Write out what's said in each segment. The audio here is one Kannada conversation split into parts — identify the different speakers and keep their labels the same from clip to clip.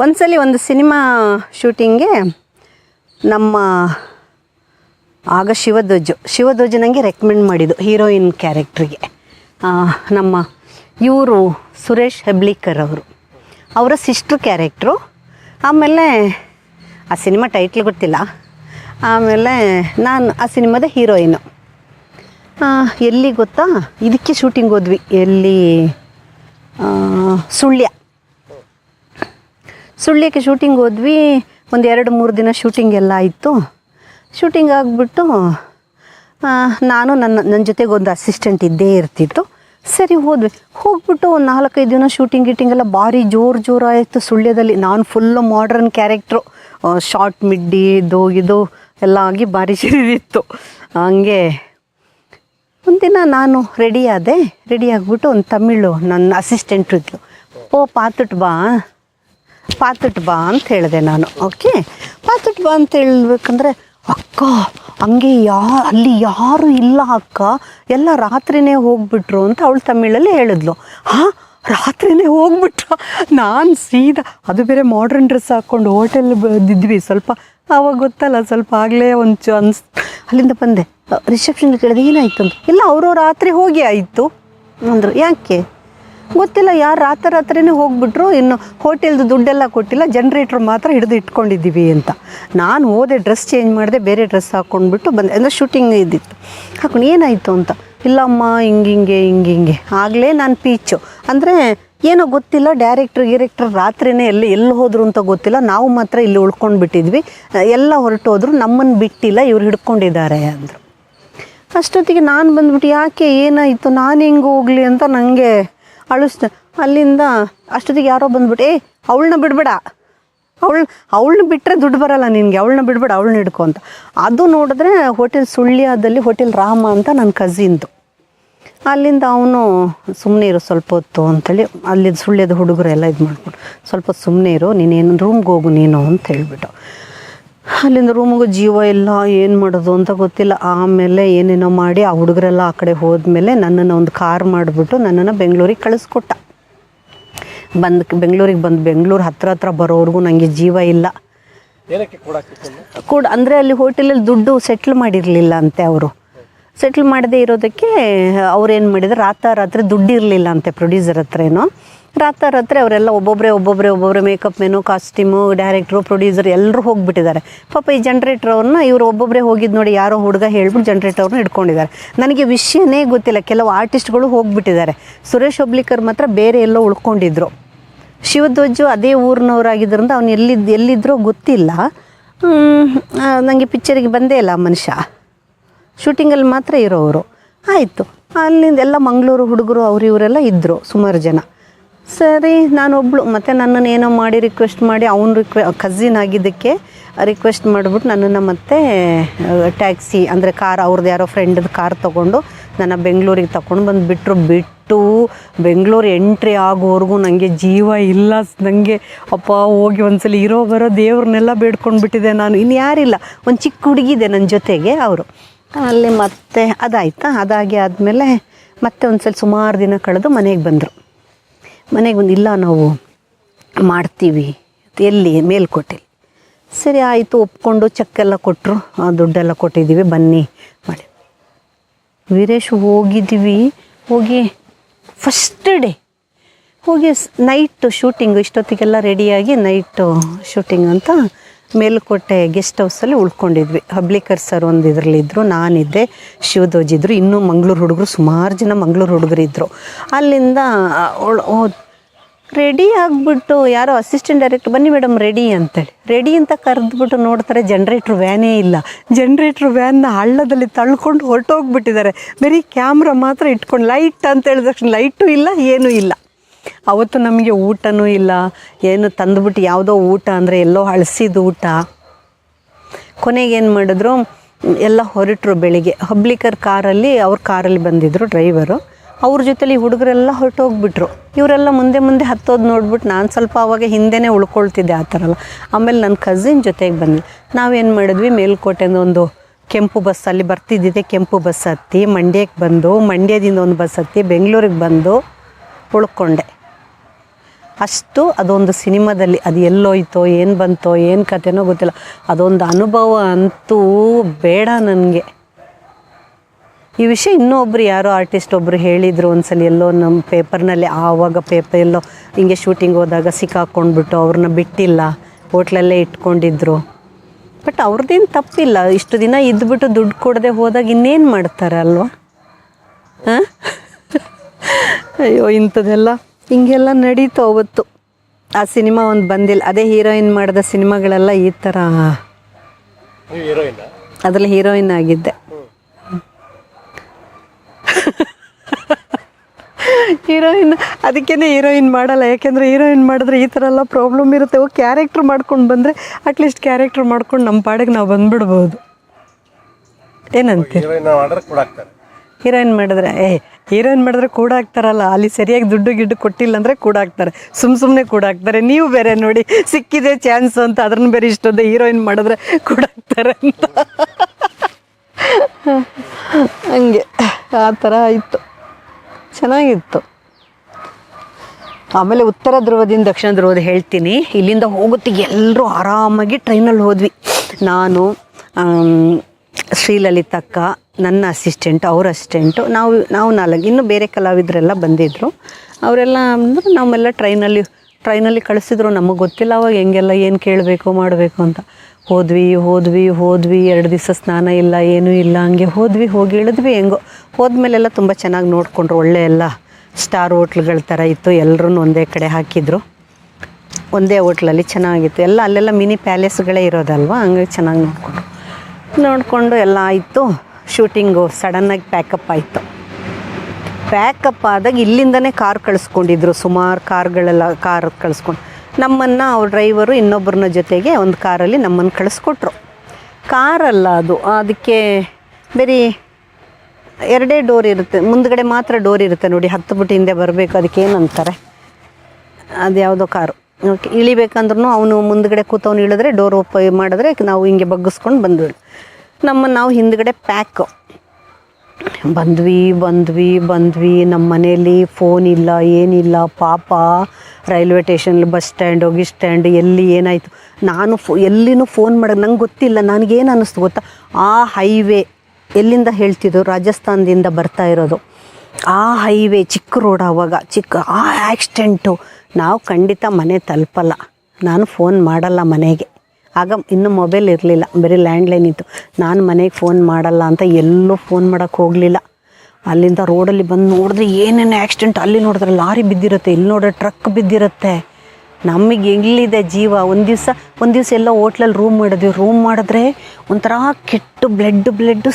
Speaker 1: ಒಂದ್ಸಲಿ ಒಂದು ಸಿನಿಮಾ ಶೂಟಿಂಗ್ಗೆ ನಮ್ಮ ಆಗ ಶಿವಧ್ವಜು, ಶಿವಧ್ವಜ್ ನನಗೆ ರೆಕಮೆಂಡ್ ಮಾಡಿದ್ದು ಹೀರೋಯಿನ್ ಕ್ಯಾರೆಕ್ಟ್ರಿಗೆ. ನಮ್ಮ ಇವರು ಸುರೇಶ್ ಹೆಬ್ಳಿಕರ್ ಅವರು. ಅವರ ಸಿಸ್ಟ್ರ್ ಕ್ಯಾರೆಕ್ಟ್ರು ಆಮೇಲೆ ಆ ಸಿನಿಮಾ ಟೈಟ್ಲ್ ಗೊತ್ತಿಲ್ಲ. ಆಮೇಲೆ ನಾನು ಆ ಸಿನಿಮಾದ ಹೀರೋಯಿನು. ಎಲ್ಲಿ ಗೊತ್ತಾ? ಇದಕ್ಕೆ ಶೂಟಿಂಗ್ ಹೋದ್ವಿ. ಎಲ್ಲಿ? ಸುಳ್ಯ. ಸುಳ್ಯಕ್ಕೆ ಶೂಟಿಂಗ್ ಹೋದ್ವಿ. ಒಂದು ಎರಡು ಮೂರು ದಿನ ಶೂಟಿಂಗ್ ಎಲ್ಲ ಆಯಿತು. ಶೂಟಿಂಗ್ ಆಗಿಬಿಟ್ಟು ನಾನು ನನ್ನ ನನ್ನ ಜೊತೆಗೆ ಒಂದು ಅಸಿಸ್ಟೆಂಟ್ ಇದ್ದೇ ಇರ್ತಿತ್ತು. ಸರಿ, ಹೋದ್ವಿ. ಹೋಗ್ಬಿಟ್ಟು ಒಂದು ನಾಲ್ಕೈದು ದಿನ ಶೂಟಿಂಗ್ ಗೀಟಿಂಗ್ ಎಲ್ಲ ಭಾರಿ ಜೋರು ಜೋರು ಆಯಿತು ಸುಳ್ಯದಲ್ಲಿ. ನಾನು full modern character short middy ಇದು ಇದು ಎಲ್ಲ ಆಗಿ ಭಾರಿ ಸಿರಿದಿತ್ತು ಹಂಗೆ ಒಂದಿನ ನಾನು ರೆಡಿ ಆದೆ. ರೆಡಿ ಆಗಿಬಿಟ್ಟು ಒಂದು ತಮಿಳು ನನ್ನ ಅಸಿಸ್ಟೆಂಟ್ ಇದ್ಲು. ಓ, ಪಾತುಟ್ ಬಾ. ಪಾತುಟ್ ಬಾ ಅಂತ ಹೇಳಿದೆ ನಾನು, ಓಕೆ? ಪಾತುಟ್ ಬಾ ಅಂತ ಹೇಳ್ಬೇಕಂದ್ರೆ, ಅಕ್ಕ, ಹಂಗೆ ಯಾ, ಅಲ್ಲಿ ಯಾರು ಇಲ್ಲ ಅಕ್ಕ, ಎಲ್ಲ ರಾತ್ರಿನೇ ಹೋಗ್ಬಿಟ್ರು ಅಂತ ಅವಳು ತಮಿಳಲ್ಲಿ ಹೇಳಿದ್ಲು. ಹಾಂ, ರಾತ್ರಿನೇ ಹೋಗ್ಬಿಟ್ರು? ನಾನು ಸೀದಾ, ಅದು ಬೇರೆ ಮಾಡ್ರನ್ ಡ್ರೆಸ್ ಹಾಕ್ಕೊಂಡು ಹೋಟೆಲ್ ಬಂದಿದ್ವಿ ಸ್ವಲ್ಪ ಅವಾಗ ಗೊತ್ತಲ್ಲ, ಸ್ವಲ್ಪ ಆಗಲೇ ಒಂದು ಚ ಅನ್ಸ್, ಅಲ್ಲಿಂದ ಬಂದೆ. ರಿಸೆಪ್ಷನ್ ಕೇಳಿದೆ, ಏನಾಯ್ತು ಅಂತ? ಇಲ್ಲ, ಅವರು ರಾತ್ರಿ ಹೋಗಿ ಆಯಿತು. ಅಂದರು, ಯಾಕೆ? ಗೊತ್ತಿಲ್ಲ, ಯಾರು ರಾತ್ರಿ ರಾತ್ರಿನೇ ಹೋಗ್ಬಿಟ್ರು, ಇನ್ನು ಹೋಟೆಲ್ದು ದುಡ್ಡೆಲ್ಲ ಕೊಟ್ಟಿಲ್ಲ ಜನ್ರೇಟ್ರ್ ಮಾತ್ರ ಹಿಡಿದು ಇಟ್ಕೊಂಡಿದ್ದೀವಿ ಅಂತ. ನಾನು ಹೋದೆ ಡ್ರೆಸ್ ಚೇಂಜ್ ಮಾಡಿದೆ, ಬೇರೆ ಡ್ರೆಸ್ ಹಾಕ್ಕೊಂಡ್ಬಿಟ್ಟು ಬಂದೆ. ಅಂದರೆ ಶೂಟಿಂಗ್ ಇದ್ದಿತ್ತು. ಹಾಕೊಂಡು ಏನಾಯಿತು ಅಂತ? ಇಲ್ಲಮ್ಮ ಹಿಂಗಿಂಗೆ ಹಿಂಗೆ ಹಿಂಗೆ ಹಿಂಗೆ. ಆಗಲೇ ನಾನು ಪೀಚು. ಅಂದರೆ ಏನೋ ಗೊತ್ತಿಲ್ಲ ಡೈರೆಕ್ಟ್ರ್ ಗಿರೆಕ್ಟ್ರ್ ರಾತ್ರಿನೇ ಎಲ್ಲಿ ಎಲ್ಲಿ ಹೋದ್ರು ಅಂತ ಗೊತ್ತಿಲ್ಲ. ನಾವು ಮಾತ್ರ ಇಲ್ಲಿ ಉಳ್ಕೊಂಡು ಬಿಟ್ಟಿದ್ವಿ ಎಲ್ಲ ಹೊರಟೋದ್ರು ನಮ್ಮನ್ನು ಬಿಟ್ಟಿಲ್ಲ, ಇವ್ರು ಹಿಡ್ಕೊಂಡಿದ್ದಾರೆ ಅಂದರು. ಅಷ್ಟೊತ್ತಿಗೆ ನಾನು ಬಂದ್ಬಿಟ್ಟು, ಯಾಕೆ ಏನಾಯಿತು? ನಾನು ಹೆಂಗೆ ಹೋಗಲಿ ಅಂತ ನನಗೆ ಅಳಿಸ್ದೆ ಅಲ್ಲಿಂದ ಅಷ್ಟೊತ್ತಿಗೆ ಯಾರೋ ಬಂದ್ಬಿಟ್ಟು ಏ, ಅವಳನ್ನ ಬಿಡಬೇಡ. ಅವಳು, ಅವಳನ್ನ ಬಿಟ್ಟರೆ ದುಡ್ಡು ಬರಲ್ಲ ನಿನಗೆ. ಅವಳನ್ನ ಬಿಡಬೇಡ, ಅವಳನ್ನ ಹಿಡ್ಕೊ ಅಂತ. ಅದು ನೋಡಿದ್ರೆ ಹೋಟೆಲ್ ಸುಳ್ಯದಲ್ಲಿ ಹೋಟೆಲ್ ರಾಮ ಅಂತ ನನ್ನ ಕಸಿನ್ದು. ಅಲ್ಲಿಂದ ಅವನು ಸುಮ್ಮನೆ ಇರು, ಸ್ವಲ್ಪ ಹೊತ್ತು, ಅಂತೇಳಿ ಅಲ್ಲಿ ಸುಳ್ಯದ ಹುಡುಗರೆಲ್ಲ ಇದು ಮಾಡ್ಕೊಂಡು ಸ್ವಲ್ಪ ಸುಮ್ಮನೆ ಇರು ನೀನೇನು ರೂಮ್ಗೆ ಹೋಗು ನೀನು, ಅಂತ ಹೇಳ್ಬಿಟ್ಟು. ಅಲ್ಲಿಂದ ರೂಮಿಗೂ ಜೀವ ಇಲ್ಲ ಏನು ಮಾಡೋದು ಅಂತ ಗೊತ್ತಿಲ್ಲ. ಆಮೇಲೆ ಏನೇನೋ ಮಾಡಿ ಆ ಹುಡುಗರೆಲ್ಲ ಆ ಕಡೆ ಹೋದ್ಮೇಲೆ ನನ್ನನ್ನು ಒಂದು ಕಾರ್ ಮಾಡಿಬಿಟ್ಟು ನನ್ನನ್ನು ಬೆಂಗಳೂರಿಗೆ ಕಳಿಸ್ಕೊಟ್ಟ. ಬಂದು ಬೆಂಗಳೂರಿಗೆ ಬಂದು ಬೆಂಗಳೂರು ಹತ್ರ ಹತ್ರ ಬರೋವರೆಗೂ ನನಗೆ ಜೀವ ಇಲ್ಲ. ಕೂಡ ಅಂದರೆ ಅಲ್ಲಿ ಹೋಟೆಲಲ್ಲಿ ದುಡ್ಡು ಸೆಟ್ಲ್ ಮಾಡಿರಲಿಲ್ಲ ಅಂತೆ ಅವರು. ಸೆಟ್ಲ್ ಮಾಡದೇ ಇರೋದಕ್ಕೆ ಅವ್ರೇನು ಮಾಡಿದ್ರು ರಾತ್ರಿ ದುಡ್ಡು ಇರಲಿಲ್ಲ ಅಂತೆ ಪ್ರೊಡ್ಯೂಸರ್ ಹತ್ರ ಏನೋ ರಾತ್ರಿ ಅವರೆಲ್ಲ ಒಬ್ಬೊಬ್ಬರೇ ಒಬ್ಬೊಬ್ಬರೇ ಒಬ್ಬೊಬ್ಬರೇ makeup men costume director producer ಎಲ್ಲರೂ ಹೋಗಿಬಿಟ್ಟಿದ್ದಾರೆ. ಪಾಪ ಈ ಜನ್ರೇಟರ್ ಅವ್ರನ್ನ ಇವರು ಒಬ್ಬೊಬ್ಬರೇ ಹೋಗಿದ್ದು ನೋಡಿ ಯಾರೋ ಹುಡುಗ ಹೇಳ್ಬಿಟ್ಟು ಜನ್ರೇಟರ್ ಇಟ್ಕೊಂಡಿದ್ದಾರೆ. ನನಗೆ ವಿಷಯನೇ ಗೊತ್ತಿಲ್ಲ, ಕೆಲವು ಆರ್ಟಿಸ್ಟ್ಗಳು ಹೋಗಿಬಿಟ್ಟಿದ್ದಾರೆ. ಸುರೇಶ್ ಒಬ್ಲಿಕರ್ ಮಾತ್ರ ಬೇರೆ ಎಲ್ಲೋ ಉಳ್ಕೊಂಡಿದ್ರು. ಶಿವಧ್ವಜು ಅದೇ ಊರಿನವರಾಗಿದ್ದರಿಂದ ಅವ್ನು ಎಲ್ಲಿದ್ದು ಎಲ್ಲಿದ್ರೋ ಗೊತ್ತಿಲ್ಲ. ನನಗೆ ಪಿಕ್ಚರಿಗೆ ಬಂದೇ ಇಲ್ಲ ಮನುಷ್ಯ. ಶೂಟಿಂಗಲ್ಲಿ ಮಾತ್ರ ಇರೋವರು. ಆಯಿತು. ಅಲ್ಲಿಂದ ಎಲ್ಲ ಮಂಗಳೂರು ಹುಡುಗರು ಅವ್ರು ಇವರೆಲ್ಲ ಇದ್ದರು ಸುಮಾರು ಜನ. ಸರಿ, ನಾನೊಬ್ಳು, ಮತ್ತು ನನ್ನನ್ನು ಏನೋ ಮಾಡಿ ರಿಕ್ವೆಸ್ಟ್ ಮಾಡಿ ಅವ್ನು ರಿಕ್ವೆ ಕಝಿನ್ ಆಗಿದ್ದಕ್ಕೆ ರಿಕ್ವೆಸ್ಟ್ ಮಾಡಿಬಿಟ್ಟು ನನ್ನನ್ನು ಮತ್ತೆ ಟ್ಯಾಕ್ಸಿ ಅಂದರೆ ಕಾರ್ ಅವ್ರದ್ದು ಯಾರೋ ಫ್ರೆಂಡ್ದು ಕಾರ್ ತೊಗೊಂಡು ನನ್ನ ಬೆಂಗಳೂರಿಗೆ ತಗೊಂಡು ಬಂದು ಬಿಟ್ಟರು ಬಿಟ್ಟು ಬೆಂಗಳೂರು ಎಂಟ್ರಿ ಆಗೋವರೆಗೂ ನನಗೆ ಜೀವ ಇಲ್ಲ. ನನಗೆ ಅಪ್ಪ ಹೋಗಿ ಒಂದ್ಸಲಿ ಇರೋ ಬರೋ ದೇವ್ರನ್ನೆಲ್ಲ ಬೇಡ್ಕೊಂಡು ಬಿಟ್ಟಿದೆ ನಾನು. ಇನ್ನು ಯಾರಿಲ್ಲ. ಒಂದು ಚಿಕ್ಕ ಹುಡುಗಿದೆ ನನ್ನ ಜೊತೆಗೆ ಅವರು. ಅಲ್ಲಿ ಮತ್ತೆ ಅದಾಯ್ತಾ? ಅದಾಗಿ ಆದಮೇಲೆ ಮತ್ತೆ ಒಂದ್ಸಲ ಸುಮಾರು ದಿನ ಕಳೆದು ಮನೆಗೆ ಬಂದರು. ಮನೆಗೆ ಒಂದು ಇಲ್ಲ, ನಾವು ಮಾಡ್ತೀವಿ. ಎಲ್ಲಿ? ಮೇಲ್ಕೋಟೆಲಿ. ಸರಿ, ಆಯಿತು, ಒಪ್ಕೊಂಡು ಚೆಕ್ಕೆಲ್ಲ ಕೊಟ್ಟರು ದುಡ್ಡೆಲ್ಲ ಕೊಟ್ಟಿದ್ದೀವಿ, ಬನ್ನಿ ಮಾಡಿ. ವೀರೇಶ್, ಹೋಗಿದ್ದೀವಿ. ಹೋಗಿ ಫಸ್ಟ್ ಡೇ ಹೋಗಿ ನೈಟ್ ಶೂಟಿಂಗು ಇಷ್ಟೊತ್ತಿಗೆಲ್ಲ ರೆಡಿಯಾಗಿ ನೈಟು ಶೂಟಿಂಗ್ ಅಂತ ಮೇಲುಕೋಟೆ ಗೆಸ್ಟ್ ಹೌಸಲ್ಲಿ ಉಳ್ಕೊಂಡಿದ್ವಿ. ಹಬ್ಲಿಕರ್ ಸರ್ ಒಂದು ಇದರಲ್ಲಿದ್ದರು ನಾನಿದ್ದೆ ಶಿವಧ್ವಜ್ ಇದ್ದರು ಇನ್ನೂ ಮಂಗಳೂರು ಹುಡುಗರು ಸುಮಾರು ಜನ ಮಂಗಳೂರು ಹುಡುಗರು ಇದ್ದರು ಅಲ್ಲಿಂದ ರೆಡಿ ಆಗಿಬಿಟ್ಟು ಯಾರೋ ಅಸಿಸ್ಟೆಂಟ್ ಡೈರೆಕ್ಟರ್ ಬನ್ನಿ ಮೇಡಮ್ ರೆಡಿ ಅಂತೇಳಿ. ರೆಡಿ ಅಂತ ಕರೆದ್ಬಿಟ್ಟು ನೋಡ್ತಾರೆ ಜನ್ರೇಟ್ರ್ ವ್ಯಾನೇ ಇಲ್ಲ. ಜನ್ರೇಟ್ರ್ ವ್ಯಾನ್ನ ಹಳ್ಳದಲ್ಲಿ ತಳ್ಕೊಂಡು ಹೊರಟೋಗ್ಬಿಟ್ಟಿದ್ದಾರೆ. ಬರೀ ಕ್ಯಾಮ್ರಾ ಮಾತ್ರ ಇಟ್ಕೊಂಡು ಲೈಟ್ ಅಂತ ಹೇಳಿದ ತಕ್ಷಣ ಲೈಟು ಇಲ್ಲ, ಏನೂ ಇಲ್ಲ. ಅವತ್ತು ನಮಗೆ ಊಟನೂ ಇಲ್ಲ. ಏನು ತಂದುಬಿಟ್ಟು ಯಾವುದೋ ಊಟ ಅಂದರೆ ಎಲ್ಲೋ ಅಳಿಸಿದ ಊಟ. ಕೊನೆಗೆ ಏನು ಮಾಡಿದ್ರು, ಎಲ್ಲ ಹೊರಟರು ಬೆಳಿಗ್ಗೆ. ಹಬ್ಲಿಕರ್ ಕಾರಲ್ಲಿ ಅವ್ರ ಕಾರಲ್ಲಿ ಬಂದಿದ್ದರು ಡ್ರೈವರು. ಅವ್ರ ಜೊತೇಲಿ ಹುಡುಗರೆಲ್ಲ ಹೊರಟೋಗ್ಬಿಟ್ರು. ಇವರೆಲ್ಲ ಮುಂದೆ ಮುಂದೆ ಹತ್ತೋದು ನೋಡ್ಬಿಟ್ಟು ನಾನು ಸ್ವಲ್ಪ ಅವಾಗ ಹಿಂದೆನೇ ಉಳ್ಕೊಳ್ತಿದ್ದೆ ಆ ಥರ ಎಲ್ಲ ಆಮೇಲೆ ನನ್ನ ಕಸಿನ್ ಜೊತೆಗೆ ಬಂದ್ವಿ. ನಾವೇನು ಮಾಡಿದ್ವಿ, ಮೇಲ್ಕೋಟೆಯಿಂದ ಒಂದು ಕೆಂಪು ಬಸ್ ಅಲ್ಲಿ ಬರ್ತಿದ್ದಿದೆ, ಕೆಂಪು ಬಸ್ ಹತ್ತಿ ಮಂಡ್ಯಕ್ಕೆ ಬಂದು, ಮಂಡ್ಯದಿಂದ ಒಂದು ಬಸ್ ಹತ್ತಿ, ಬೆಂಗಳೂರಿಗೆ ಬಂದು ಉಳ್ಕೊಂಡೆ. ಅಷ್ಟು ಅದೊಂದು ಸಿನಿಮಾದಲ್ಲಿ ಅದು ಎಲ್ಲೋಯ್ತೋ, ಏನು ಬಂತೋ, ಏನು ಕತೆನೋ ಗೊತ್ತಿಲ್ಲ. ಅದೊಂದು ಅನುಭವ ಅಂತೂ ಬೇಡ ನನಗೆ. ಈ ವಿಷಯ ಇನ್ನೊಬ್ರು ಯಾರೋ ಆರ್ಟಿಸ್ಟ್ ಒಬ್ಬರು ಹೇಳಿದರು ಒಂದ್ಸಲ ಎಲ್ಲೋ ನಮ್ಮ ಪೇಪರ್ನಲ್ಲಿ ಆವಾಗ ಪೇಪರ್ ಎಲ್ಲೋ ಹಿಂಗೆ ಶೂಟಿಂಗ್ ಹೋದಾಗ ಸಿಕ್ಕಾಕೊಂಡ್ಬಿಟ್ಟು ಅವ್ರನ್ನ ಬಿಟ್ಟಿಲ್ಲ, ಹೋಟ್ಲಲ್ಲೇ ಇಟ್ಕೊಂಡಿದ್ರು. ಬಟ್ ಅವ್ರದ್ದೇನು ತಪ್ಪಿಲ್ಲ. ಇಷ್ಟು ದಿನ ಇದ್ಬಿಟ್ಟು ದುಡ್ಡು ಕೊಡದೆ ಹೋದಾಗ ಇನ್ನೇನು ಮಾಡ್ತಾರೆ ಅಲ್ವಾ? ಹಾಂ? ಅಯ್ಯೋ, ಇಂಥದ್ದೆಲ್ಲ ಹಿಂಗೆಲ್ಲ ನಡೀತು ಅವತ್ತು. ಆ ಸಿನಿಮಾ ಒಂದು ಬಂದಿಲ್ಲ. ಅದೇ ಹೀರೋಯಿನ್ ಮಾಡಿದ ಸಿನಿಮಾಗಳೆಲ್ಲ ಈ ಥರ ಅದ್ರಲ್ಲಿ ಹೀರೋಯಿನ್ ಆಗಿದ್ದೆ. ಹೀರೋಯಿನ್ ಅದಕ್ಕೇ ಹೀರೋಯಿನ್ ಮಾಡಲ್ಲ. ಯಾಕೆಂದರೆ ಹೀರೋಯಿನ್ ಮಾಡಿದ್ರೆ ಈ ಥರ ಎಲ್ಲ ಪ್ರಾಬ್ಲಮ್ ಇರುತ್ತೆ. ಓ ಕ್ಯಾರೆಕ್ಟ್ರ್ ಮಾಡ್ಕೊಂಡು ಬಂದರೆ ಅಟ್ಲೀಸ್ಟ್ ಕ್ಯಾರೆಕ್ಟ್ರ್ ಮಾಡ್ಕೊಂಡು ನಮ್ಮ ಪಾಡಿಗೆ ನಾವು ಬಂದ್ಬಿಡ್ಬೋದು. ಏನಂತೀರಿ?
Speaker 2: ಹೀರೋಯಿನ್ ಮಾಡಿದ್ರೆ
Speaker 1: ಏ ಹೀರೋಯಿನ್ ಮಾಡಿದ್ರೆ ಕೂಡ ಹಾಕ್ತಾರಲ್ಲ ಅಲ್ಲಿ ಸರಿಯಾಗಿ ದುಡ್ಡು ಗಿಡ್ಡು ಕೊಟ್ಟಿಲ್ಲ ಅಂದರೆ ಕೂಡ ಹಾಕ್ತಾರೆ ಸುಮ್ಮ ಸುಮ್ಮನೆ ಕೂಡ ಹಾಕ್ತಾರೆ ನೀವು ಬೇರೆ ನೋಡಿ, ಸಿಕ್ಕಿದೆ ಚಾನ್ಸ್ ಅಂತ, ಅದ್ರನ್ನ ಬೇರೆ ಇಷ್ಟೊಂದು ಹೀರೋಯಿನ್ ಮಾಡಿದ್ರೆ ಕೂಡ ಹಾಕ್ತಾರೆ ಅಂತ. ಹಂಗೆ, ಆ ಥರ ಇತ್ತು. ಚೆನ್ನಾಗಿತ್ತು. ಆಮೇಲೆ ಉತ್ತರ ಧ್ರುವದಿಂದ ದಕ್ಷಿಣ ಧ್ರುವದ ಹೇಳ್ತೀನಿ. ಇಲ್ಲಿಂದ ಹೋಗುತ್ತಿಗೆ ಎಲ್ಲರೂ ಆರಾಮಾಗಿ ಟ್ರೈನಲ್ಲಿ ಹೋದ್ವಿ. ನಾನು ಶ್ರೀಲಲಿತಕ್ಕ ನನ್ನ ಅಸಿಸ್ಟೆಂಟ್ ಅವ್ರ ಅಸಿಸ್ಟೆಂಟು ನಾವು ನಾವು ನಾಲ್ಕು ಇನ್ನು ಬೇರೆ ಕಲಾವಿದರೆಲ್ಲ ಬಂದಿದ್ದರು ಅವರೆಲ್ಲ ಅಂದ್ರೆ ನಾವೆಲ್ಲ ಟ್ರೈನಲ್ಲಿ ಟ್ರೈನಲ್ಲಿ ಕಳಿಸಿದ್ರು. ನಮಗೆ ಗೊತ್ತಿಲ್ಲ ಅವಾಗ ಹೆಂಗೆಲ್ಲ, ಏನು ಕೇಳಬೇಕು, ಮಾಡಬೇಕು ಅಂತ. ಹೋದ್ವಿ ಹೋದ್ವಿ ಹೋದ್ವಿ, ಎರಡು ದಿವಸ ಸ್ನಾನ ಇಲ್ಲ, ಏನೂ ಇಲ್ಲ, ಹಂಗೆ ಹೋದ್ವಿ, ಹೋಗಿ ಇಳಿದ್ವಿ. ಹೆಂಗೋ, ಹೋದ್ಮೇಲೆಲ್ಲ ತುಂಬ ಚೆನ್ನಾಗಿ ನೋಡಿಕೊಂಡ್ರು. ಒಳ್ಳೆ ಎಲ್ಲ ಸ್ಟಾರ್ ಹೋಟ್ಲ್ಗಳ ಥರ ಇತ್ತು. ಎಲ್ಲರೂ ಒಂದೇ ಕಡೆ ಹಾಕಿದ್ರು. ಒಂದೇ ಹೋಟ್ಲಲ್ಲಿ ಚೆನ್ನಾಗಿತ್ತು. ಎಲ್ಲ ಅಲ್ಲೆಲ್ಲ ಮಿನಿ ಪ್ಯಾಲೇಸ್ಗಳೇ ಇರೋದಲ್ವ? ಹಂಗಾಗಿ ಚೆನ್ನಾಗಿ ನೋಡಿಕೊಂಡು ನೋಡಿಕೊಂಡು ಎಲ್ಲ ಆಯಿತು. ಶೂಟಿಂಗು ಸಡನ್ನಾಗಿ ಪ್ಯಾಕಪ್ ಆಯಿತು. ಪ್ಯಾಕಪ್ ಆದಾಗ ಇಲ್ಲಿಂದನೇ ಕಾರ್ ಕಳಿಸ್ಕೊಂಡಿದ್ರು, ಸುಮಾರು ಕಾರ್ಗಳೆಲ್ಲ ಕಾರ್ ಕಳಿಸ್ಕೊಂಡು. ನಮ್ಮನ್ನು, ಅವ್ರ ಡ್ರೈವರು ಇನ್ನೊಬ್ಬರನ್ನ ಜೊತೆಗೆ ಒಂದು ಕಾರಲ್ಲಿ ನಮ್ಮನ್ನು ಕಳಿಸ್ಕೊಟ್ರು. ಕಾರಲ್ಲ ಅದು, ಅದಕ್ಕೆ ಬೇರೆ ಎರಡೇ ಡೋರ್ ಇರುತ್ತೆ, ಮುಂದ್ಗಡೆ ಮಾತ್ರ ಡೋರ್ ಇರುತ್ತೆ ನೋಡಿ, ಹತ್ತು ಬಿಟ್ಟು ಹಿಂದೆ ಬರಬೇಕು, ಅದಕ್ಕೆ ಏನಂತಾರೆ ಅದು ಯಾವುದೋ ಕಾರು. ಓಕೆ ಇಳಿಬೇಕಂದ್ರೂ ಅವನು ಮುಂದ್ಗಡೆ ಕೂತವನು ಇಳಿದ್ರೆ, ಡೋರ್ ಓಪ ಮಾಡಿದ್ರೆ ನಾವು ಹಿಂಗೆ ಬಗ್ಗಿಸ್ಕೊಂಡು ಬಂದ್ವಿ. ನಮ್ಮನ್ನು ನಾವು ಹಿಂದ್ಗಡೆ ಪ್ಯಾಕ್ ಬಂದ್ವಿ ಬಂದ್ವಿ ಬಂದ್ವಿ. ನಮ್ಮ ಮನೇಲಿ ಫೋನ್ ಇಲ್ಲ, ಏನಿಲ್ಲ. ಪಾಪ ರೈಲ್ವೆ ಸ್ಟೇಷನ್ ಬಸ್ ಸ್ಟ್ಯಾಂಡ್ ಹೋಗಿ ಸ್ಟ್ಯಾಂಡ್ ಎಲ್ಲಿ ಏನಾಯಿತು? ನಾನು ಫೋ, ಎಲ್ಲಿನೂ ಫೋನ್ ಮಾಡೋದು ನಂಗೆ ಗೊತ್ತಿಲ್ಲ. ನನಗೇನು ಅನ್ನಿಸ್ತು ಗೊತ್ತಾ? ಆ ಹೈವೇ ಎಲ್ಲಿಂದ ಹೇಳ್ತಿದ್ದು ರಾಜಸ್ಥಾನದಿಂದ ಬರ್ತಾ ಇರೋದು. ಆ ಹೈವೇ ಚಿಕ್ಕ ರೋಡ್ ಆವಾಗ, ಚಿಕ್ಕ, ಆ ಆ್ಯಕ್ಸಿಡೆಂಟು ನಾವು ಖಂಡಿತ ಮನೆ ತಲುಪಲ್ಲ. ನಾನು ಫೋನ್ ಮಾಡಲ್ಲ ಮನೆಗೆ. ಆಗ ಇನ್ನೂ ಮೊಬೈಲ್ ಇರಲಿಲ್ಲ. ಬರೀ ಲ್ಯಾಂಡ್ಲೈನ್ ಇತ್ತು. ನಾನು ಮನೆಗೆ ಫೋನ್ ಮಾಡಲ್ಲ ಅಂತ ಎಲ್ಲೂ ಫೋನ್ ಮಾಡೋಕ್ಕೆ ಹೋಗಲಿಲ್ಲ. ಅಲ್ಲಿಂದ ರೋಡಲ್ಲಿ ಬಂದು ನೋಡಿದ್ರೆ ಏನೇನು ಆಕ್ಸಿಡೆಂಟ್ ಅಲ್ಲಿ ನೋಡಿದ್ರೆ ಲಾರಿ ಬಿದ್ದಿರುತ್ತೆ, ಇಲ್ಲಿ ನೋಡಿದ್ರೆ ಟ್ರಕ್ ಬಿದ್ದಿರುತ್ತೆ. ನಮಗೆ ಎಲ್ಲಿದೆ ಜೀವ? ಒಂದು ದಿವಸ ಒಂದು ದಿವಸ ಎಲ್ಲ ಹೋಟ್ಲಲ್ಲಿ ರೂಮ್ ಮಾಡಿದ್ವಿ. ರೂಮ್ ಮಾಡಿದ್ರೆ ಒಂಥರ ಕೆಟ್ಟು ಬ್ಲಡ್ ಬ್ಲಡ್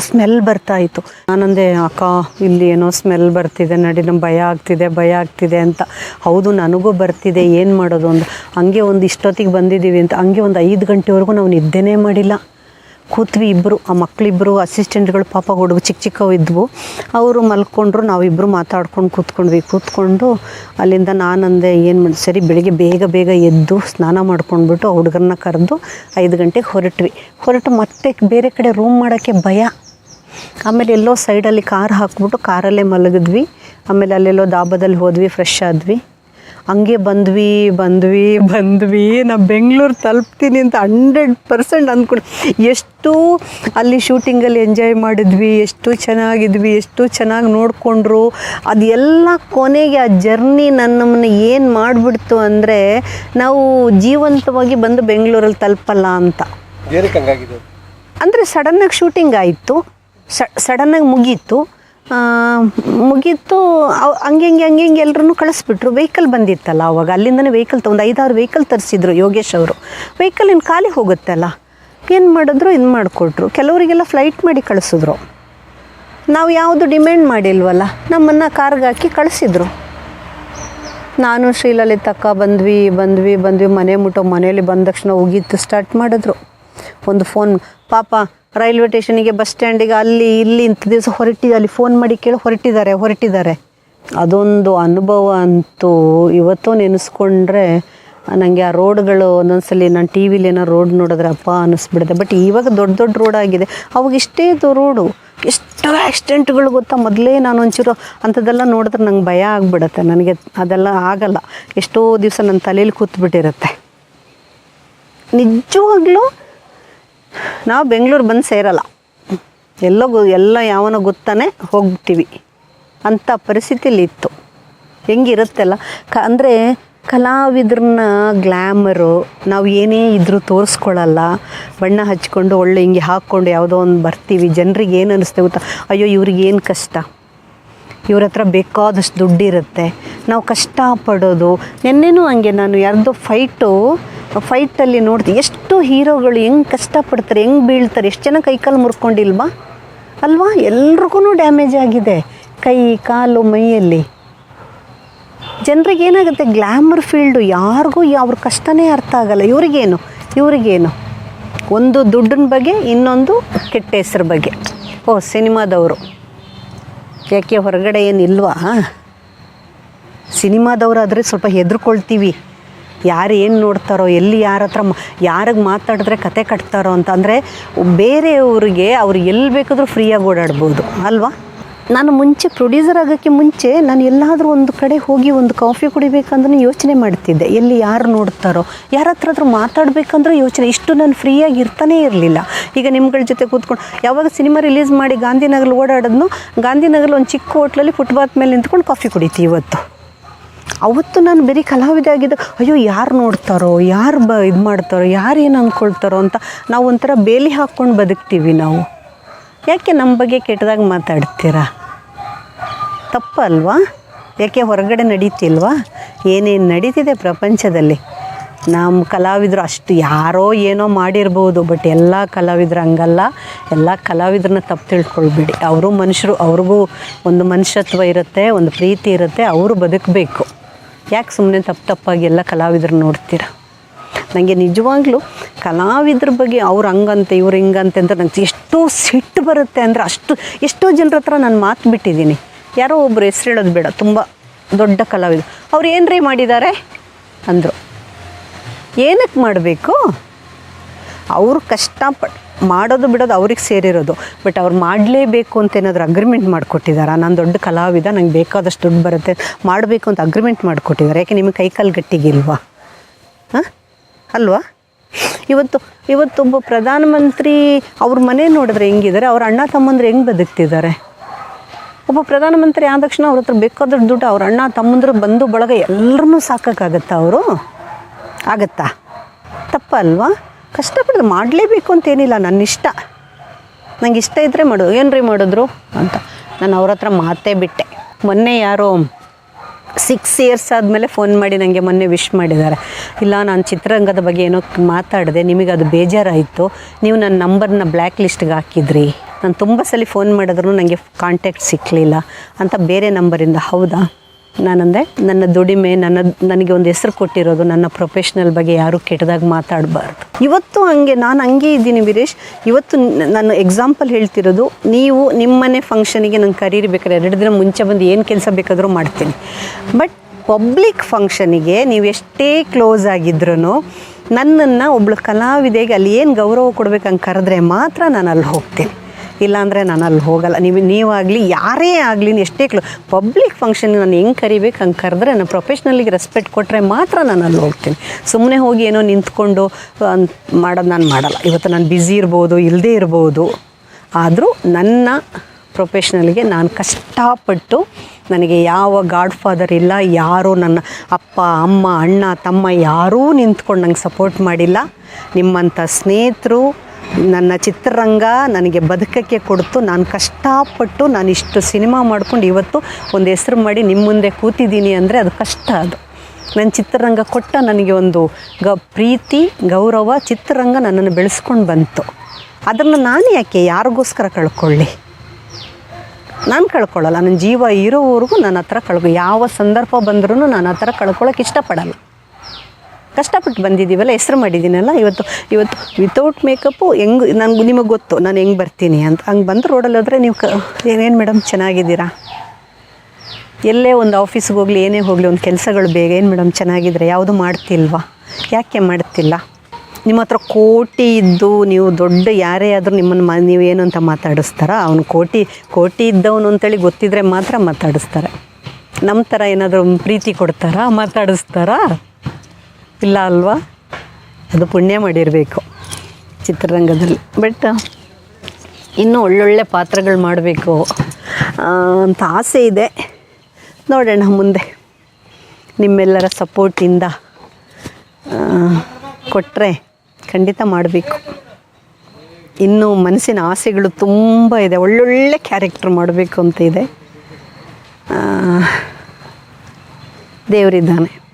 Speaker 1: ಸ್ಮೆಲ್ ಬರ್ತಾ ಇತ್ತು. ನಾನಂದೆ, ಅಕ್ಕ, ಇಲ್ಲಿ ಏನೋ ಸ್ಮೆಲ್ ಬರ್ತಿದೆ. ನಡಿ ನಮ್ಮ ಭಯ ಆಗ್ತಿದೆ ಭಯ ಆಗ್ತಿದೆ ಅಂತ. ಹೌದು, ನನಗೂ ಬರ್ತಿದೆ. ಏನು ಮಾಡೋದು? ಅಂತ ಹಂಗೆ ಒಂದು ಇಷ್ಟೊತ್ತಿಗೆ ಬಂದಿದ್ದೀವಿ ಅಂತ. ಹಂಗೆ ಒಂದು ಐದು ಗಂಟೆವರೆಗೂ ನಾವು ನಿದ್ದೆನೇ ಮಾಡಿಲ್ಲ. ಕೂತ್ವಿ ಇಬ್ಬರು ಆ ಮಕ್ಕಳಿಬ್ಬರು ಅಸಿಸ್ಟೆಂಟ್ಗಳು ಪಾಪ ಹುಡುಗ ಚಿಕ್ಕ ಚಿಕ್ಕವು ಇದ್ವು. ಅವರು ಮಲ್ಕೊಂಡ್ರು ನಾವಿಬ್ಬರು ಮಾತಾಡ್ಕೊಂಡು ಕೂತ್ಕೊಂಡ್ವಿ. ಕೂತ್ಕೊಂಡು ಅಲ್ಲಿಂದ ನಾನಂದೆ, ಏನು ಮಾಡಿ, ಸರಿ ಬೆಳಿಗ್ಗೆ ಬೇಗ ಬೇಗ ಎದ್ದು ಸ್ನಾನ ಮಾಡ್ಕೊಂಡ್ಬಿಟ್ಟು ಹುಡುಗರನ್ನ ಕರೆದು ಐದು ಗಂಟೆಗೆ ಹೊರಟ್ವಿ. ಹೊರಟು ಮತ್ತೆ ಬೇರೆ ಕಡೆ ರೂಮ್ ಮಾಡೋಕ್ಕೆ ಭಯ. ಆಮೇಲೆ ಎಲ್ಲೋ ಸೈಡಲ್ಲಿ ಕಾರ್ ಹಾಕ್ಬಿಟ್ಟು ಕಾರಲ್ಲೇ ಮಲಗಿದ್ವಿ. ಆಮೇಲೆ ಅಲ್ಲೆಲ್ಲೋ ದಾಬಾದಲ್ಲಿ ಹೋದ್ವಿ ಫ್ರೆಶ್ ಆದ್ವಿ. ಹಂಗೆ ಬಂದ್ವಿ ಬಂದ್ವಿ ಬಂದ್ವಿ. ನಾ ಬೆಂಗಳೂರು ತಲುಪ್ತೀನಿ ಅಂತ ಹಂಡ್ರೆಡ್ ಪರ್ಸೆಂಟ್ ಅಂದ್ಕೊಂಡು ಎಷ್ಟು ಅಲ್ಲಿ ಶೂಟಿಂಗಲ್ಲಿ ಎಂಜಾಯ್ ಮಾಡಿದ್ವಿ ಎಷ್ಟು ಚೆನ್ನಾಗಿದ್ವಿ ಎಷ್ಟು ಚೆನ್ನಾಗಿ ನೋಡಿಕೊಂಡ್ರು. ಅದೆಲ್ಲ ಕೊನೆಗೆ ಆ ಜರ್ನಿ ನನ್ನನ್ನು ಏನು ಮಾಡಿಬಿಡ್ತು ಅಂದರೆ ನಾವು ಜೀವಂತವಾಗಿ ಬಂದು ಬೆಂಗಳೂರಲ್ಲಿ ತಲುಪಲ್ಲ ಅಂತ. ಅಂದರೆ ಸಡನ್ನಾಗಿ ಶೂಟಿಂಗ್ ಆಯಿತು. ಸಡನ್ನಾಗಿ ಮುಗೀತು. ಮುಗೀತು. ಹಂಗೆ ಹಂಗೆ ಹಂಗೆ ಹಂಗೆ ಎಲ್ಲರೂ ಕಳಿಸ್ಬಿಟ್ರು. ವೆಹಿಕಲ್ ಬಂದಿತ್ತಲ್ಲ ಅವಾಗ. ಅಲ್ಲಿಂದನೇ ವೆಹಿಕಲ್ ಒಂದು ಐದಾರು ವೆಹಿಕಲ್ ತರಿಸಿದ್ರು ಯೋಗೇಶ್ ಅವರು. ವೆಹಿಕಲ್ ಇನ್ನು ಖಾಲಿ ಹೋಗುತ್ತಲ್ಲ? ಏನು ಮಾಡಿದ್ರು? ಇದು ಮಾಡಿಕೊಟ್ರು. ಕೆಲವರಿಗೆಲ್ಲ ಫ್ಲೈಟ್ ಮಾಡಿ ಕಳಿಸಿದ್ರು. ನಾವು ಯಾವುದು ಡಿಮ್ಯಾಂಡ್ ಮಾಡಿಲ್ವಲ್ಲ? ನಮ್ಮನ್ನು ಕಾರ್ಗೆ ಹಾಕಿ ಕಳಿಸಿದ್ರು. ನಾನು ಶ್ರೀಲಲಿತಕ್ಕ ಬಂದ್ವಿ ಬಂದ್ವಿ ಬಂದ್ವಿ. ಮನೆ ಮುಟ್ಟೋ ಮನೇಲಿ ಬಂದ ತಕ್ಷಣ ಉಗೀತು. ಸ್ಟಾರ್ಟ್ ಮಾಡಿದ್ರು. ಒಂದು ಫೋನ್ ಪಾಪ ರೈಲ್ವೆ ಸ್ಟೇಷನಿಗೆ ಬಸ್ ಸ್ಟ್ಯಾಂಡಿಗೆ ಅಲ್ಲಿ ಇಲ್ಲಿ ಇಂಥ ದಿವಸ ಹೊರಟಿ ಅಲ್ಲಿ ಫೋನ್ ಮಾಡಿ ಕೇಳಿ ಹೊರಟಿದ್ದಾರೆ ಹೊರಟಿದ್ದಾರೆ. ಅದೊಂದು ಅನುಭವ ಅಂತೂ ಇವತ್ತು ನೆನೆಸ್ಕೊಂಡ್ರೆ ನನಗೆ ಆ ರೋಡ್ಗಳು ಒಂದೊಂದ್ಸಲ ನಾನು ಟಿ ವಿಲಿ ಏನೋ ರೋಡ್ ನೋಡಿದ್ರೆ ಅಪ್ಪ ಅನ್ನಿಸ್ಬಿಡುತ್ತೆ ಬಟ್ ಇವಾಗ ದೊಡ್ಡ ದೊಡ್ಡ ರೋಡ್ ಆಗಿದೆ. ಅವಾಗ ಇಷ್ಟೇ ರೋಡು. ಎಷ್ಟು ಆ್ಯಕ್ಸಿಡೆಂಟ್ಗಳು ಗೊತ್ತಾ? ಮೊದಲೇ ನಾನು ಒಂಚೂರು ಅಂಥದ್ದೆಲ್ಲ ನೋಡಿದ್ರೆ ನಂಗೆ ಭಯ ಆಗಿಬಿಡುತ್ತೆ. ನನಗೆ ಅದೆಲ್ಲ ಆಗಲ್ಲ. ಎಷ್ಟೋ ದಿವಸ ನನ್ನ ತಲೆಯಲ್ಲಿ ಕೂತ್ಬಿಟ್ಟಿರುತ್ತೆ. ನಿಜವಾಗ್ಲೂ ನಾವು ಬೆಂಗಳೂರು ಬಂದು ಸೇರಲ್ಲ. ಎಲ್ಲೋ ಗೊ- ಎಲ್ಲ ಯಾವನೋ ಗೊತ್ತಾನೆ ಹೋಗ್ಬಿಡ್ತೀವಿ ಅಂಥ ಪರಿಸ್ಥಿತಿಲಿ ಇತ್ತು. ಹೆಂಗಿರುತ್ತಲ್ಲ, ಕ, ಅಂದರೆ ಕಲಾವಿದ್ರನ್ನ ಗ್ಲ್ಯಾಮರು ನಾವು ಏನೇ ಇದ್ರೂ ತೋರಿಸ್ಕೊಳ್ಳಲ್ಲ ಬಣ್ಣ ಹಚ್ಕೊಂಡು, ಒಳ್ಳೆ ಹಿಂಗೆ ಹಾಕ್ಕೊಂಡು ಯಾವುದೋ ಒಂದು ಬರ್ತೀವಿ. ಜನರಿಗೆ ಏನು ಅನ್ನಿಸ್ತೇ ಗೊತ್ತಾ? ಅಯ್ಯೋ, ಇವ್ರಿಗೆ ಏನು ಕಷ್ಟ? ಇವ್ರ ಹತ್ರ ಬೇಕಾದಷ್ಟು ದುಡ್ಡಿರುತ್ತೆ. ನಾವು ಕಷ್ಟಪಡೋದು. ನಿನ್ನೆನೂ ಹಂಗೆ, ನಾನು ಯಾರ್ದೋ ಫೈಟು ಫೈಟಲ್ಲಿ ನೋಡ್ತೀವಿ ಎಷ್ಟು ಹೀರೋಗಳು ಹೆಂಗೆ ಕಷ್ಟಪಡ್ತಾರೆ, ಹೆಂಗೆ ಬೀಳ್ತಾರೆ, ಎಷ್ಟು ಜನ ಕೈಕಾಲು ಮುರ್ಕೊಂಡಿಲ್ವಾ? ಅಲ್ವಾ? ಎಲ್ರಿಗೂ ಡ್ಯಾಮೇಜ್ ಆಗಿದೆ ಕೈ, ಕಾಲು, ಮೈಯಲ್ಲಿ. ಜನರಿಗೆ ಏನಾಗುತ್ತೆ ಗ್ಲ್ಯಾಮರ್ ಫೀಲ್ಡು ಯಾರಿಗೂ ಅವ್ರ ಕಷ್ಟನೇ ಅರ್ಥ ಆಗಲ್ಲ. ಇವ್ರಿಗೇನು? ಇವ್ರಿಗೇನು? ಒಂದು ದುಡ್ಡಿನ ಬಗ್ಗೆ, ಇನ್ನೊಂದು ಕೆಟ್ಟ ಹೆಸ್ರ ಬಗ್ಗೆ. ಓ, ಸಿನಿಮಾದವರು. ಯಾಕೆ ಹೊರಗಡೆ ಏನಿಲ್ವಾ? ಸಿನಿಮಾದವರಾದರೆ ಸ್ವಲ್ಪ ಹೆದರ್ಕೊಳ್ತೀವಿ. ಯಾರು ಏನು ನೋಡ್ತಾರೋ, ಎಲ್ಲಿ ಯಾರ ಹತ್ರ ಯಾರಿಗೆ ಮಾತಾಡಿದ್ರೆ ಕತೆ ಕಟ್ತಾರೋ ಅಂತ, ಅಂದರೆ ಬೇರೆಯವ್ರಿಗೆ ಅವ್ರು ಎಲ್ಲಿ ಬೇಕಾದರೂ ಫ್ರೀಯಾಗಿ ಓಡಾಡ್ಬೋದು, ಅಲ್ವಾ? ನಾನು ಮುಂಚೆ ಪ್ರೊಡ್ಯೂಸರ್ ಆಗೋಕ್ಕೆ ಮುಂಚೆ ನಾನು ಎಲ್ಲಾದರೂ ಒಂದು ಕಡೆ ಹೋಗಿ ಒಂದು ಕಾಫಿ ಕುಡಿಬೇಕಂದ್ರೂ ಯೋಚನೆ ಮಾಡ್ತಿದ್ದೆ. ಎಲ್ಲಿ ಯಾರು ನೋಡ್ತಾರೋ, ಯಾರ ಹತ್ರ ಹತ್ರ ಮಾತಾಡಬೇಕಂದ್ರೆ ಯೋಚನೆ. ಇಷ್ಟು ನಾನು ಫ್ರೀಯಾಗಿ ಇರ್ತಾನೇ ಇರಲಿಲ್ಲ. ಈಗ ನಿಮ್ಗಳ ಜೊತೆ ಕೂತ್ಕೊಂಡು, ಯಾವಾಗ ಸಿನಿಮಾ ರಿಲೀಸ್ ಮಾಡಿ ಗಾಂಧಿನಗರ ಓಡಾಡೋದ್ನು ಗಾಂಧಿನಗರಲ್ಲಿ ಒಂದು ಚಿಕ್ಕ ಹೋಟ್ಲಲ್ಲಿ ಫುಟ್ಪಾತ್ ಮೇಲೆ ನಿಂತ್ಕೊಂಡು ಕಾಫಿ ಕುಡಿತೀವಿ ಇವತ್ತು. ಅವತ್ತು ನಾನು ಬರೀ ಕಲಾವಿದ ಆಗಿದ್ದು, ಅಯ್ಯೋ, ಯಾರು ನೋಡ್ತಾರೋ, ಯಾರು ಬ, ಇದು ಮಾಡ್ತಾರೋ, ಯಾರು ಏನು ಅಂದ್ಕೊಳ್ತಾರೋ ಅಂತ ನಾವು ಒಂಥರ ಬೇಲಿ ಹಾಕ್ಕೊಂಡು ಬದುಕ್ತೀವಿ ನಾವು. ಯಾಕೆ ನಮ್ಮ ಬಗ್ಗೆ ಕೆಟ್ಟದಾಗ ಮಾತಾಡ್ತೀರಾ? ತಪ್ಪಲ್ವಾ? ಯಾಕೆ ಹೊರಗಡೆ ನಡೀತಿಲ್ವಾ? ಏನೇನು ನಡೀತಿದೆ ಪ್ರಪಂಚದಲ್ಲಿ? ನಮ್ಮ ಕಲಾವಿದರು ಅಷ್ಟು ಯಾರೋ ಏನೋ ಮಾಡಿರ್ಬೋದು, ಬಟ್ ಎಲ್ಲ ಕಲಾವಿದರು ಹಂಗಲ್ಲ. ಎಲ್ಲ ಕಲಾವಿದ್ರನ್ನ ತಪ್ಪು ತಿಳ್ಕೊಳ್ಬೇಡಿ. ಅವರು ಮನುಷ್ಯರು, ಅವ್ರಿಗೂ ಒಂದು ಮನುಷ್ಯತ್ವ ಇರುತ್ತೆ, ಒಂದು ಪ್ರೀತಿ ಇರುತ್ತೆ, ಅವರು ಬದುಕಬೇಕು. ಯಾಕೆ ಸುಮ್ಮನೆ ತಪ್ಪು ತಪ್ಪಾಗಿ ಎಲ್ಲ ಕಲಾವಿದರು ನೋಡ್ತೀರ? ನನಗೆ ನಿಜವಾಗ್ಲೂ ಕಲಾವಿದ್ರ ಬಗ್ಗೆ ಅವ್ರು ಹಂಗಂತೆ, ಇವ್ರು ಹಿಂಗಂತೆ ಅಂತ ನಂಗೆ ಎಷ್ಟೋ ಸಿಟ್ಟು ಬರುತ್ತೆ ಅಂದರೆ ಅಷ್ಟು, ಎಷ್ಟೋ ಜನರ ಹತ್ರ ನಾನು ಮಾತು ಬಿಟ್ಟಿದ್ದೀನಿ. ಯಾರೋ ಒಬ್ಬರು ಹೆಸ್ರು ಹೇಳೋದು ಬೇಡ, ತುಂಬ ದೊಡ್ಡ ಕಲಾವಿದ ಅವ್ರು ಏನ್ರಿ ಮಾಡಿದ್ದಾರೆ ಅಂದರು. ಏನಕ್ಕೆ ಮಾಡಬೇಕು? ಅವರು ಕಷ್ಟಪಟ್ಟು ಮಾಡೋದು ಬಿಡೋದು ಅವ್ರಿಗೆ ಸೇರಿರೋದು. ಬಟ್ ಅವ್ರು ಮಾಡಲೇಬೇಕು ಅಂತ ಏನಾದರೂ ಅಗ್ರಿಮೆಂಟ್ ಮಾಡಿಕೊಟ್ಟಿದ್ದಾರೆ ನಾನು ದೊಡ್ಡ ಕಲಾವಿದ, ನಂಗೆ ಬೇಕಾದಷ್ಟು ದುಡ್ಡು ಬರುತ್ತೆ. ಮಾಡಬೇಕು ಅಂತ ಅಗ್ರಿಮೆಂಟ್ ಮಾಡಿಕೊಟ್ಟಿದ್ದಾರೆ ಯಾಕೆ ನಿಮಗೆ ಕೈಕಾಲು ಗಟ್ಟಿಗಿಲ್ವಾ ಹಾಂ? ಅಲ್ವಾ? ಇವತ್ತು ಇವತ್ತೊಬ್ಬ ಪ್ರಧಾನಮಂತ್ರಿ ಅವ್ರ ಮನೆ ನೋಡಿದ್ರೆ ಹೆಂಗಿದ್ದಾರೆ ಅವ್ರ ಅಣ್ಣ ತಮ್ಮಂದ್ರೆ ಹೆಂಗೆ ಬದುಕ್ತಿದ್ದಾರೆ? ಒಬ್ಬ ಪ್ರಧಾನಮಂತ್ರಿ ಆದ ತಕ್ಷಣ ಅವ್ರ ಹತ್ರ ಬೇಕಾದಷ್ಟು ದುಡ್ಡು ಅವ್ರ ಅಣ್ಣ ತಮ್ಮಂದ್ರೆ ಬಂಧು ಬಳಗ ಎಲ್ಲರನ್ನೂ ಸಾಕೋಕ್ಕಾಗತ್ತಾ ಅವರು? ಆಗತ್ತಾ? ತಪ್ಪಲ್ವಾ ಕಷ್ಟಪಟ್ಟು ಮಾಡಲೇಬೇಕು ಅಂತೇನಿಲ್ಲ ನನ್ನ ಇಷ್ಟ ನಂಗೆ ಇಷ್ಟ ಇದ್ದರೆ ಮಾಡು ಏನು ರೀ ಮಾಡಿದ್ರು ಅಂತ. ನಾನು ಅವ್ರ ಹತ್ರ ಮಾತೇ ಬಿಟ್ಟೆ. ಮೊನ್ನೆ ಯಾರೋ ಸಿಕ್ಸ್ ಇಯರ್ಸ್ ಆದಮೇಲೆ ಫೋನ್ ಮಾಡಿ ನನಗೆ ಮೊನ್ನೆ ವಿಶ್ ಮಾಡಿದ್ದಾರೆ. ಇಲ್ಲ, ನಾನು ಚಿತ್ರರಂಗದ ಬಗ್ಗೆ ಏನೋ ಮಾತಾಡಿದೆ, ನಿಮಗೆ ಅದು ಬೇಜಾರಾಯಿತು. ನೀವು ನನ್ನ ನಂಬರ್ನ ಬ್ಲ್ಯಾಕ್ ಲಿಸ್ಟ್ಗೆ ಹಾಕಿದ್ರಿ. ನಾನು ತುಂಬ ಸಲ ಫೋನ್ ಮಾಡಿದ್ರು ನನಗೆ ಕಾಂಟ್ಯಾಕ್ಟ್ ಸಿಕ್ಕಲಿಲ್ಲ ಅಂತ ಬೇರೆ ನಂಬರಿಂದ ಹೌದಾ? ನಾನಂದೆ, ನನ್ನ ದುಡಿಮೆ, ನನ್ನ, ನನಗೆ ಒಂದು ಹೆಸರು ಕೊಟ್ಟಿರೋದು, ನನ್ನ ಪ್ರೊಫೆಷ್ನಲ್ ಬಗ್ಗೆ ಯಾರೂ ಕೆಟ್ಟದಾಗ ಮಾತಾಡಬಾರ್ದು. ಇವತ್ತು ಹಂಗೆ, ನಾನು ಹಂಗೆ ಇದ್ದೀನಿ ವೀರೇಶ್. ಇವತ್ತು ನಾನು ಎಕ್ಸಾಂಪಲ್ ಹೇಳ್ತಿರೋದು, ನೀವು ನಿಮ್ಮನೆ ಫಂಕ್ಷನಿಗೆ ನಂಗೆ ಕರೀರ್ಬೇಕಾದ್ರೆ ಎರಡು ದಿನ ಮುಂಚೆ ಬಂದು ಏನು ಕೆಲಸ ಬೇಕಾದರೂ ಮಾಡ್ತೀನಿ. ಬಟ್ ಪಬ್ಲಿಕ್ ಫಂಕ್ಷನಿಗೆ ನೀವು ಎಷ್ಟೇ ಕ್ಲೋಸ್ ಆಗಿದ್ರೂ ನನ್ನನ್ನು ಒಬ್ಳು ಕಲಾವಿದೆಗೆ ಅಲ್ಲಿ ಏನು ಗೌರವ ಕೊಡ್ಬೇಕು ಹಂಗೆ ಕರೆದ್ರೆ ಮಾತ್ರ ನಾನು ಅಲ್ಲಿ ಹೋಗ್ತೀನಿ. ಇಲ್ಲಾಂದರೆ ನಾನು ಅಲ್ಲಿ ಹೋಗಲ್ಲ. ನೀವು ನೀವಾಗಲಿ ಯಾರೇ ಆಗಲಿ ಎಷ್ಟೇ ಕ್ಲೋ ಪಬ್ಲಿಕ್ ಫಂಕ್ಷನ್ ನಾನು ಹೆಂಗೆ ಕರಿಬೇಕು, ಹಂಗೆ ಕರೆದ್ರೆ ನಾನು ಪ್ರೊಫೆಷ್ನಲಿಗೆ ರೆಸ್ಪೆಕ್ಟ್ ಕೊಟ್ಟರೆ ಮಾತ್ರ ನಾನು ಅಲ್ಲಿ ಹೋಗ್ತೀನಿ. ಸುಮ್ಮನೆ ಹೋಗಿ ಏನೋ ನಿಂತ್ಕೊಂಡು ಮಾಡೋದು ನಾನು ಮಾಡಲ್ಲ. ಇವತ್ತು ನಾನು ಬ್ಯುಸಿ ಇರ್ಬೋದು ಇಲ್ಲದೇ ಇರ್ಬೋದು. ಆದರೂ ನನ್ನ ಪ್ರೊಫೆಷ್ನಲ್ಗೆ ನಾನು ಕಷ್ಟಪಟ್ಟು ನನಗೆ ಯಾವ ಗಾಡ್ ಫಾದರ್ ಇಲ್ಲ, ಯಾರೂ ನನ್ನ ಅಪ್ಪ, ಅಮ್ಮ, ಅಣ್ಣ, ತಮ್ಮ ಯಾರೂ ನಿಂತ್ಕೊಂಡು ನಂಗೆ ಸಪೋರ್ಟ್ ಮಾಡಿಲ್ಲ. ನಿಮ್ಮಂಥ ಸ್ನೇಹಿತರು ನನ್ನ ಚಿತ್ರರಂಗ ನನಗೆ ಬದುಕಕ್ಕೆ ಕೊಡ್ತು. ನಾನು ಕಷ್ಟಪಟ್ಟು ನಾನು ಇಷ್ಟು ಸಿನಿಮಾ ಮಾಡ್ಕೊಂಡು ಇವತ್ತು ಒಂದು ಹೆಸರು ಮಾಡಿ ನಿಮ್ಮ ಮುಂದೆ ಕೂತಿದ್ದೀನಿ ಅಂದರೆ ಅದು ಕಷ್ಟ ಅದು. ನನ್ನ ಚಿತ್ರರಂಗ ಕೊಟ್ಟ ನನಗೆ ಒಂದು ಗ, ಪ್ರೀತಿ, ಗೌರವ, ಚಿತ್ರರಂಗ ನನ್ನನ್ನು ಬೆಳೆಸ್ಕೊಂಡು ಬಂತು. ಅದನ್ನು ನಾನು ಯಾಕೆ? ಯಾರಿಗೋಸ್ಕರ ಕಳ್ಕೊಳ್ಳಿ? ನಾನು ಕಳ್ಕೊಳ್ಳಲ್ಲ. ನನ್ನ ಜೀವ ಇರೋವರೆಗೂ ನನ್ನ ಹತ್ರ ಕಳ್ಕೊ. ಯಾವ ಸಂದರ್ಭ ಬಂದರೂ ನಾನು ಆ ಥರ ಕಳ್ಕೊಳ್ಳೋಕೆ ಇಷ್ಟಪಡಲ್ಲ. ಕಷ್ಟಪಟ್ಟು ಬಂದಿದ್ದೀವಲ್ಲ, ಹೆಸ್ರು ಮಾಡಿದ್ದೀನಲ್ಲ, ಇವತ್ತು ಇವತ್ತು ವಿತೌಟ್ ಮೇಕಪ್ಪು ಹೆಂಗೆ, ನನಗೆ ನಿಮಗೆ ಗೊತ್ತು, ನಾನು ಹೆಂಗೆ ಬರ್ತೀನಿ ಅಂತ. ಹಂಗೆ ಬಂದು ರೋಡಲ್ಲಿ ಹೋದರೆ ನೀವು ಕ ಏನೇನು ಮೇಡಮ್ ಚೆನ್ನಾಗಿದ್ದೀರಾ? ಎಲ್ಲೇ ಒಂದು ಆಫೀಸ್ಗೆ ಹೋಗಲಿ, ಏನೇ ಹೋಗಲಿ, ಒಂದು ಕೆಲಸಗಳು ಬೇಗ, ಏನು ಮೇಡಮ್ ಚೆನ್ನಾಗಿದ್ರೆ ಯಾವುದು ಮಾಡ್ತಿಲ್ವಾ? ಯಾಕೆ ಮಾಡ್ತಿಲ್ಲ? ನಿಮ್ಮ ಹತ್ರ ಕೋಟಿ ಇದ್ದು ನೀವು ದೊಡ್ಡ ಯಾರೇ ಆದರೂ ನಿಮ್ಮನ್ನು ಮಾ ಏನು ಅಂತ ಮಾತಾಡಿಸ್ತಾರ? ಅವನು ಕೋಟಿ ಕೋಟಿ ಇದ್ದವನು ಅಂತೇಳಿ ಗೊತ್ತಿದ್ರೆ ಮಾತ್ರ ಮಾತಾಡಿಸ್ತಾರೆ. ನಮ್ಮ ಥರ ಏನಾದರೂ ಪ್ರೀತಿ ಕೊಡ್ತಾರಾ? ಮಾತಾಡಿಸ್ತಾರಾ? ಇಲ್ಲ ಅಲ್ವಾ? ಅದು ಪುಣ್ಯ ಮಾಡಿರಬೇಕು ಚಿತ್ರರಂಗದಲ್ಲಿ. ಬಟ್ ಇನ್ನೂ ಒಳ್ಳೊಳ್ಳೆ ಪಾತ್ರಗಳು ಮಾಡಬೇಕು. ಅಂತ ಆಸೆ ಇದೆ. ನೋಡೋಣ ಮುಂದೆ. ನಿಮ್ಮೆಲ್ಲರ ಸಪೋರ್ಟಿಂದ ಕೊಟ್ಟರೆ ಖಂಡಿತ ಮಾಡಬೇಕು. ಇನ್ನೂ ಮನಸ್ಸಿನ ಆಸೆಗಳು ತುಂಬ ಇದೆ. ಒಳ್ಳೊಳ್ಳೆ ಕ್ಯಾರೆಕ್ಟರ್ ಮಾಡಬೇಕು ಅಂತ ಇದೆ. ದೇವರಿದ್ದಾನೆ.